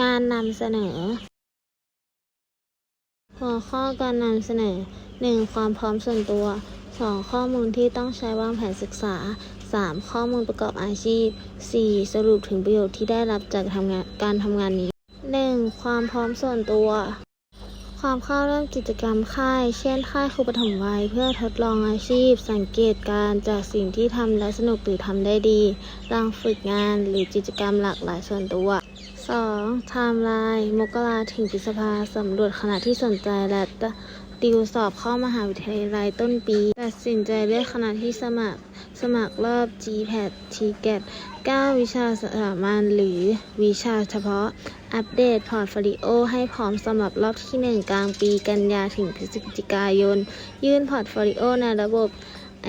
งานนำเสนอ หัวข้อการนำเสนอ 1. ความพร้อมส่วนตัว 2. ข้อมูลที่ต้องใช้วางแผนศึกษา 3. ข้อมูลประกอบอาชีพ 4. สรุปถึงประโยชน์ที่ได้รับจากทำงานการทำงานนี้ 1. ความพร้อมส่วนตัว ความเข้าเริ่มกิจกรรมค่าย เช่น ค่ายครูปฐมวัย เพื่อทดลองอาชีพ สังเกตการจากสิ่งที่ทำแล้วสนุกหรือทำได้ดีลองฝึกงานหรือกิจกรรมหลากหลายส่วนตัว 2. ไทม์ไลน์มกราถึงพฤษภาสำรวจคณะที่สนใจและติวสอบเข้ามหาวิทยาลัยต้นปี ตัดสินใจเลือกคณะที่สมัคร สมัครรอบ GPAT TGAT 9 วิชาสามัญหรือวิชาเฉพาะ อัปเดตพอร์ตโฟลิโอให้พร้อมสำหรับรอบที่ 1 กลางปีกันยาถึงพฤศจิกายน ยื่นพอร์ตโฟลิโอในระบบ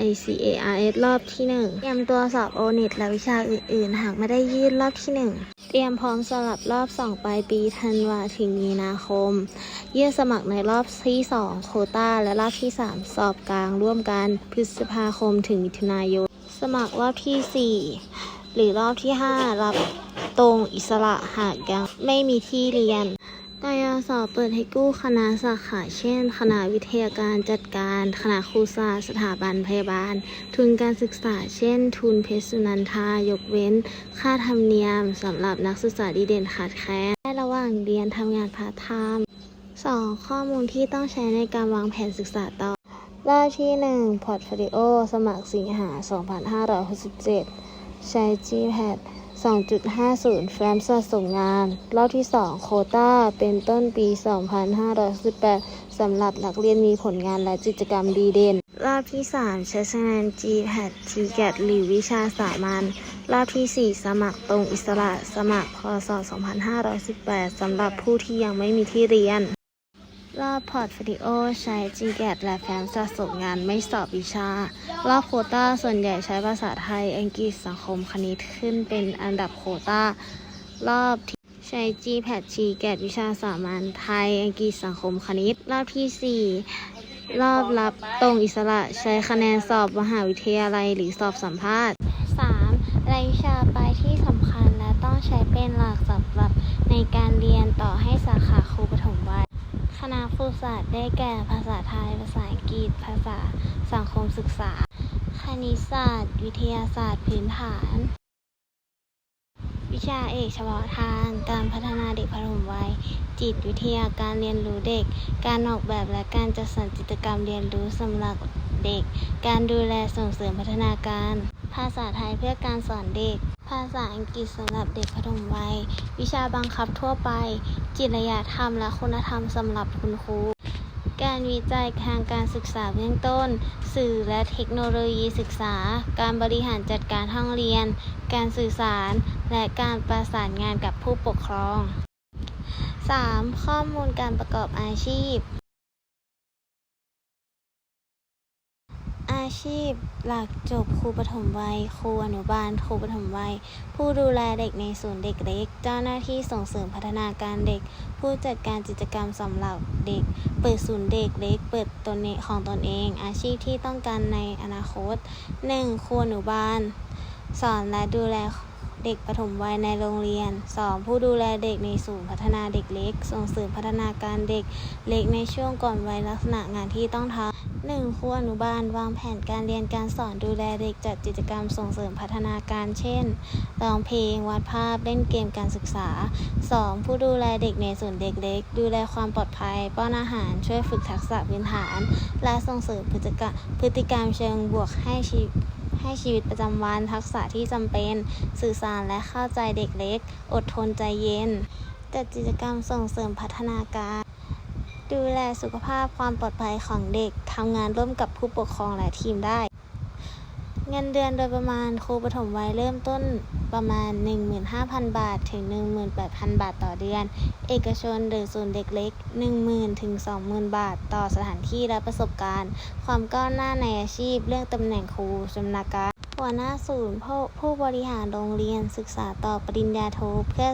ICARS รอบที่ 1 เตรียมตัวสอบ ONET และวิชาอื่น ๆ หากไม่ได้ยื่นรอบที่ 1 เตรียมพร้อมสำหรับรอบ 2 ปลายปีธันวาถึงมีนาคม ยื่นสมัครในรอบที่ 2 โคตาและรอบที่ 3 สอบกลางร่วมกัน พฤษภาคมถึงมิถุนายน สมัครรอบที่ 4 หรือรอบที่ 5 รับตรงอิสระหากยังไม่มีที่เรียน กยศเปิดให้กู้คณะสาขาเช่น คณะวิทยาการจัดการ คณะครูศาสตร์สถาบันพยาบาล ทุนการศึกษา เช่น ทุนเพชรสุนันทายกเว้น ค่าธรรมเนียมสำหรับนักศึกษาดีเด่นขาดแคลนในระหว่างเรียนทำงานพาร์ทไทม์ 2. ข้อมูลที่ต้องใช้ในการวางแผนศึกษาต่อรอบที่ 1 พอร์ตโฟลิโอ สมัครสิงหา 2567 ใช้ GPAT 2.50 แฟ้มสะสมงาน รอบที่ 2 โควตาเป็นต้นปี 2518สำหรับนักเรียนมีผลงานและกิจกรรมดีเด่น รอบที่ 3 ใช้คะแนน GPAT TGAT หรือวิชาสามัญ รอบที่ 4 สมัครตรงอิสระ สมัครพศ 2518สำหรับผู้ที่ยังไม่มีที่เรียน รอบพอร์ตโฟลิโอใช้ GGAT และแฟ้มสะสมงานไม่สอบวิชา รอบโคตาส่วนใหญ่ใช้ภาษาไทย อังกฤษ สังคม คณิตขึ้นเป็นอันดับโคตารอบที่ใช้ GPAT GGAT วิชาสามัญไทย อังกฤษ สังคม คณิต รอบที่ 4 รอบรับตรงอิสระใช้คะแนนสอบมหาวิทยาลัยหรือสอบสัมภาษณ์ 3. รายวิชาปลายที่สำคัญและต้องใช้เป็นหลักสำหรับในการเรียนต่อให้สาขาครูปฐมวัย ณะครูศาสตร์ได้แก่ ภาษาไทย ภาษาอังกฤษ ภาษาสังคมศึกษา คณิตศาสตร์ วิทยาศาสตร์พื้นฐาน วิชาเอกเฉพาะทาง การพัฒนาเด็กปฐมวัย จิตวิทยาการเรียนรู้เด็ก การออกแบบและการจัดสรรจิตกรรมเรียนรู้สำหรับ เด็ก การดูแลส่งเสริมพัฒนาการ ภาษาไทยเพื่อการสอนเด็ก ภาษาอังกฤษสำหรับเด็กปฐมวัย วิชาบังคับทั่วไป จิตยธรรมและคุณธรรมสำหรับคุณครูการวิจัยทางการศึกษาเบื้องต้น สื่อและเทคโนโลยีศึกษา การบริหารจัดการห้องเรียน การสื่อสาร และการประสานงานกับผู้ปกครอง 3. ข้อมูลการประกอบอาชีพ อาชีพ หลักจบครูปฐมวัย ครูอนุบาล ครูปฐมวัย ผู้ดูแลเด็กในศูนย์เด็กเล็ก เจ้าหน้าที่ส่งเสริมพัฒนาการเด็ก ผู้จัดการกิจกรรมสำหรับเด็ก เปิดศูนย์เด็กเล็ก เปิดตนเองของตนเอง อาชีพที่ต้องการในอนาคต 1. ครูอนุบาล สอนและดูแล เด็กปฐมวัยในโรงเรียน 2. ผู้ดูแลเด็กในศูนย์พัฒนาเด็กเล็ก ส่งเสริมพัฒนาการเด็กเล็กในช่วงก่อนวัยลักษณะงานที่ต้องทำหนึ่งครูอนุบาลวางแผนการเรียนการสอนดูแลเด็กจัดกิจกรรมส่งเสริมพัฒนาการเช่นร้องเพลงวาดภาพเล่นเกมการศึกษา 2. ผู้ดูแลเด็กในศูนย์เด็กเล็ก ดูแลความปลอดภัย ป้อนอาหารช่วยฝึกทักษะพื้นฐาน และส่งเสริมพฤติกรรมพฤติกรรมเชิงบวกให้ชีวิต ให้ชีวิตประจำวันทักษะที่จำเป็น สื่อสารและเข้าใจเด็กเล็ก อดทนใจเย็น จัดกิจกรรมส่งเสริมพัฒนาการ ดูแลสุขภาพความปลอดภัยของเด็กทำงานร่วมกับผู้ปกครองและทีมได้ เงินเดือนโดยประมาณครูปฐมวัยเริ่มต้นประมาณ 15,000 บาท ถึง 18,000 บาทต่อเดือน เอกชนหรือศูนย์เด็กเล็ก 10,000 ถึง 20,000 บาท ต่อสถานที่และประสบการณ์ ความก้าวหน้าในอาชีพ เรื่องตำแหน่งครูชำนาญการหัวหน้าศูนย์ผู้บริหารโรงเรียนศึกษาต่อปริญญาโทเพื่อ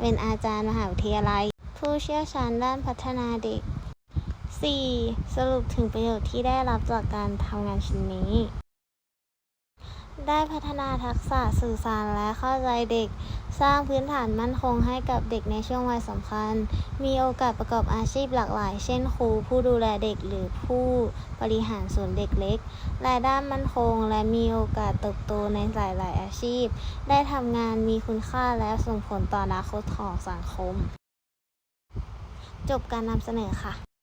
เป็นอาจารย์มหาวิทยาลัย ผู้เชี่ยวชาญด้านพัฒนาเด็ก 4. สรุปถึงประโยชน์ที่ได้รับจากการทำงานชิ้นนี้ ได้พัฒนาทักษะสื่อสารและเข้าใจเด็ก สร้างพื้นฐานมั่นคงให้กับเด็กในช่วงวัยสำคัญ มีโอกาสประกอบอาชีพหลากหลาย เช่นครูผู้ดูแลเด็กหรือผู้บริหารศูนย์เด็กเล็กรายได้มั่นคง และมีโอกาสเติบโตในหลาย ๆ อาชีพ ได้ทำงานมีคุณค่าและส่งผลต่ออนาคตของสังคม จบการนำเสนอค่ะ